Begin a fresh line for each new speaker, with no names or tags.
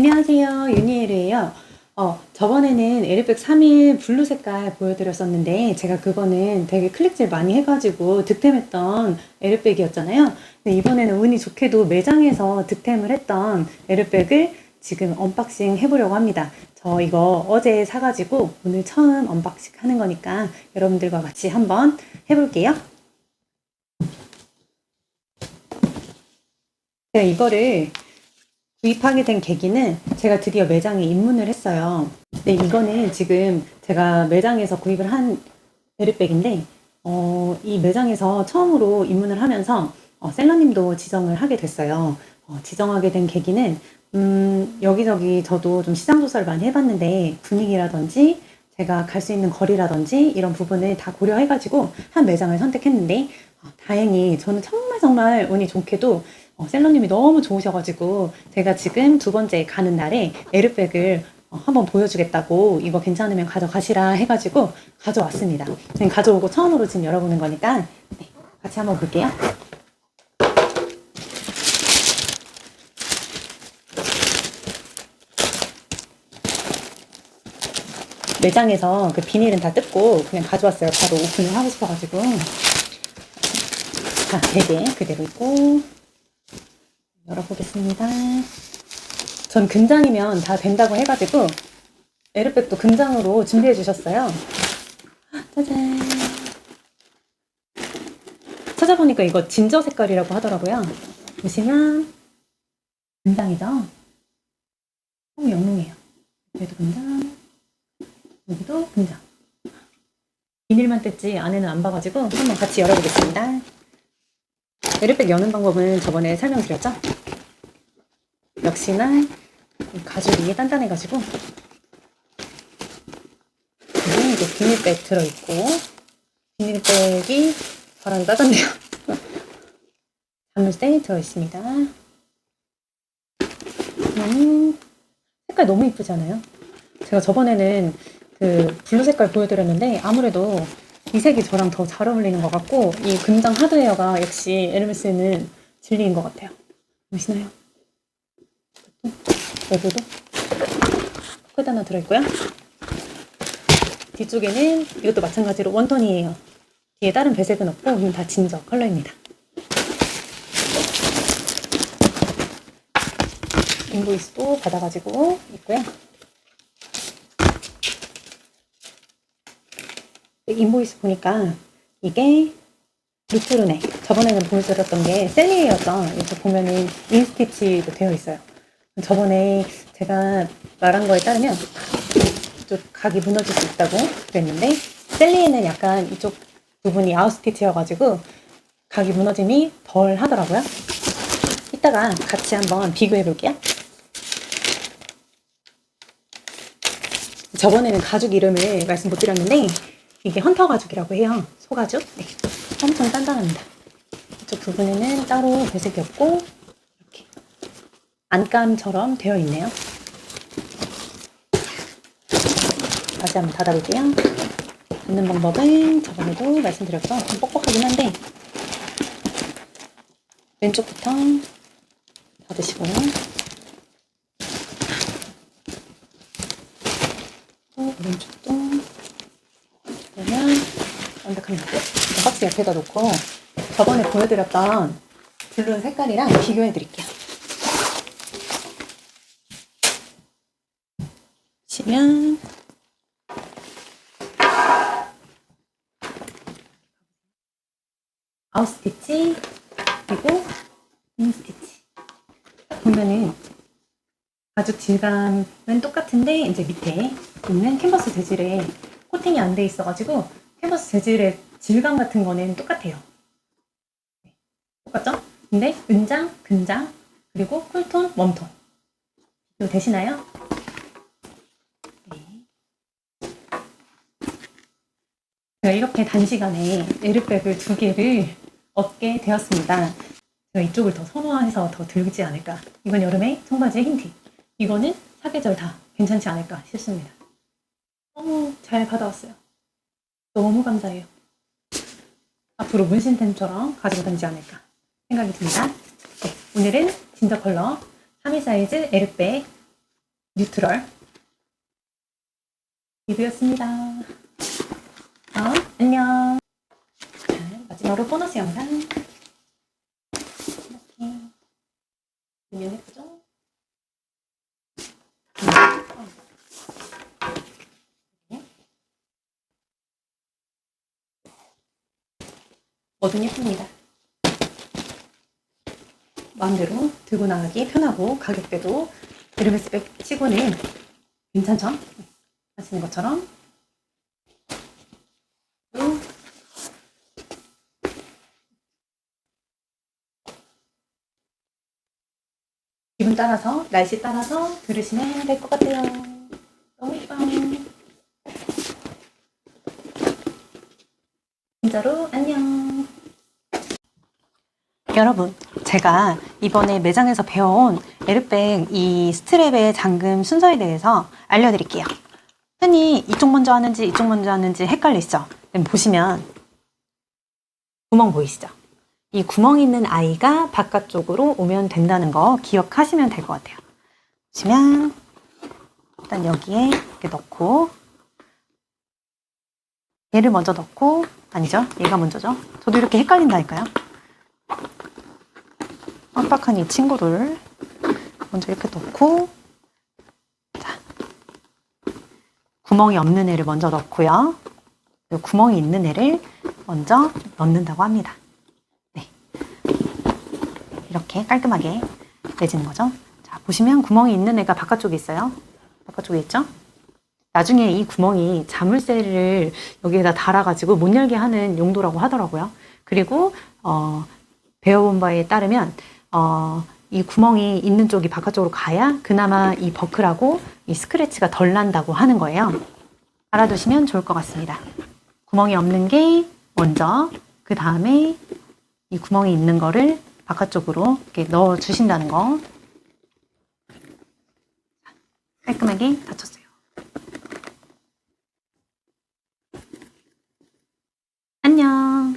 안녕하세요. 유니에르예요. 어, 저번에는 에르백 3일 블루 색깔 보여드렸었는데 제가 그거는 되게 클릭질 많이 해가지고 득템했던 에르백이었잖아요. 근데 이번에는 운이 좋게도 매장에서 득템을 했던 에르백을 지금 언박싱 해보려고 합니다. 저 이거 어제 사가지고 오늘 처음 언박싱 하는 거니까 여러분들과 같이 한번 해볼게요. 제가 이거를 구입하게 된 계기는 제가 드디어 매장에 입문을 했어요. 네, 이거는 지금 제가 매장에서 구입을 한 베르백인데, 어, 이 매장에서 처음으로 입문을 하면서 어, 셀러님도 지정을 하게 됐어요. 어, 지정하게 된 계기는 음, 여기저기 저도 좀 시장 조사를 많이 해봤는데 분위기라든지 제가 갈 수 있는 거리라든지 이런 부분을 다 고려해가지고 한 매장을 선택했는데 어, 다행히 저는 정말 정말 운이 좋게도 어, 셀러님이 너무 좋으셔가지고 제가 지금 두 번째 가는 날에 에르백을 어, 한번 보여주겠다고 이거 괜찮으면 가져가시라 해가지고 가져왔습니다. 지금 가져오고 처음으로 지금 열어보는 거니까 네, 같이 한번 볼게요. 매장에서 그 비닐은 다 뜯고 그냥 가져왔어요. 바로 오픈을 하고 싶어가지고. 자, 되게 그대로 있고. 열어보겠습니다. 전 금장이면 다 된다고 해가지고 에르백도 금장으로 준비해 주셨어요. 짜잔. 찾아보니까 이거 진저 색깔이라고 하더라고요. 보시면 금장이죠. 어, 영롱해요. 여기도 금장, 여기도 금장. 비닐만 뜯지 안에는 안 봐가지고 한번 같이 열어보겠습니다. 에르백 여는 방법은 저번에 설명드렸죠? 역시나 이 가죽이 단단해가지고 여기 이제 비닐백 들어있고 비닐백이 바람 따졌네요. 자물쇠 들어있습니다. 음, 색깔 너무 이쁘지 않아요? 제가 저번에는 그 블루 색깔 보여드렸는데 아무래도 이 색이 저랑 더 잘 어울리는 것 같고 이 금장 하드웨어가 역시 에르메스는 진리인 것 같아요. 보시나요? 여기도 끝 하나 들어있고요. 뒤쪽에는 이것도 마찬가지로 원톤이에요. 뒤에 다른 배색은 없고 이건 다 진저 컬러입니다. 인보이스도 받아가지고 있고요. 인보이스 보니까 이게 루트루네. 저번에는 보여드렸던 게 셀리에였죠. 이렇게 보면은 인스티치도 되어 있어요. 저번에 제가 말한 거에 따르면 이쪽 각이 무너질 수 있다고 그랬는데 셀리에는 약간 이쪽 부분이 아웃스티치여가지고 각이 무너짐이 덜 하더라고요. 이따가 같이 한번 비교해 볼게요. 저번에는 가죽 이름을 말씀 못 드렸는데 이게 헌터 가죽이라고 해요. 소가죽. 네. 엄청 단단합니다. 이쪽 부분에는 따로 배색이 없고 이렇게 안감처럼 되어 있네요. 다시 한번 닫아볼게요. 닫는 방법은 저번에도 말씀드렸죠. 좀 뻑뻑하긴 한데 왼쪽부터 닫으시고요. 또 오른쪽도 이거 박스 옆에다 놓고 저번에 보여드렸던 블루 색깔이랑 비교해 드릴게요. 보시면 아웃 스티치 그리고 인 스티치 보면은 가죽 질감은 똑같은데 이제 밑에 있는 캔버스 재질에 코팅이 안 돼 있어가지고 캔버스 재질의 질감 같은 거는 똑같아요. 네, 똑같죠? 근데 은장, 근장, 그리고 쿨톤, 웜톤 이거 되시나요? 네. 제가 이렇게 단시간에 에르백을 두 개를 얻게 되었습니다. 제가 이쪽을 더 선호해서 더 들지 않을까. 이번 여름에 청바지에 흰티. 이거는 사계절 다 괜찮지 않을까 싶습니다. 너무 잘 받아왔어요. 너무 감사해요. 앞으로 문신템처럼 가지고 다니지 않을까 생각이 듭니다. 네, 오늘은 진저 컬러 3위 사이즈 에르백 뉴트럴 리뷰였습니다. 어, 안녕. 자, 마지막으로 보너스 영상 이렇게 보면 예쁘죠? 뭐든 예쁩니다. 마음대로 들고 나가기 편하고 가격대도 에르메스백 치고는 괜찮죠? 하시는 것처럼 또 기분 따라서 날씨 따라서 들으시면 될 것 같아요. 너무 예뻐. 진짜로 안녕. 여러분, 제가 이번에 매장에서 배워온 에르백 이 스트랩의 잠금 순서에 대해서 알려드릴게요. 흔히 이쪽 먼저 하는지 이쪽 먼저 하는지 헷갈리시죠? 보시면 구멍 보이시죠? 이 구멍 있는 아이가 바깥쪽으로 오면 된다는 거 기억하시면 될 것 같아요. 보시면 일단 여기에 이렇게 넣고 얘를 먼저 넣고 아니죠? 얘가 먼저죠? 저도 이렇게 헷갈린다니까요. 빡빡한 이 친구를 먼저 이렇게 넣고 자, 구멍이 없는 애를 먼저 넣고요. 구멍이 있는 애를 먼저 넣는다고 합니다. 네. 이렇게 깔끔하게 내지는 거죠. 자, 보시면 구멍이 있는 애가 바깥쪽에 있어요. 바깥쪽에 있죠? 나중에 이 구멍이 자물쇠를 여기에다 달아가지고 못 열게 하는 용도라고 하더라고요. 그리고 어, 배워본 바에 따르면 어, 이 구멍이 있는 쪽이 바깥쪽으로 가야 그나마 이 버클하고 이 스크래치가 덜 난다고 하는 거예요. 알아두시면 좋을 것 같습니다. 구멍이 없는 게 먼저, 그 다음에 이 구멍이 있는 거를 바깥쪽으로 이렇게 넣어 주신다는 거. 깔끔하게 닫혔어요. 안녕.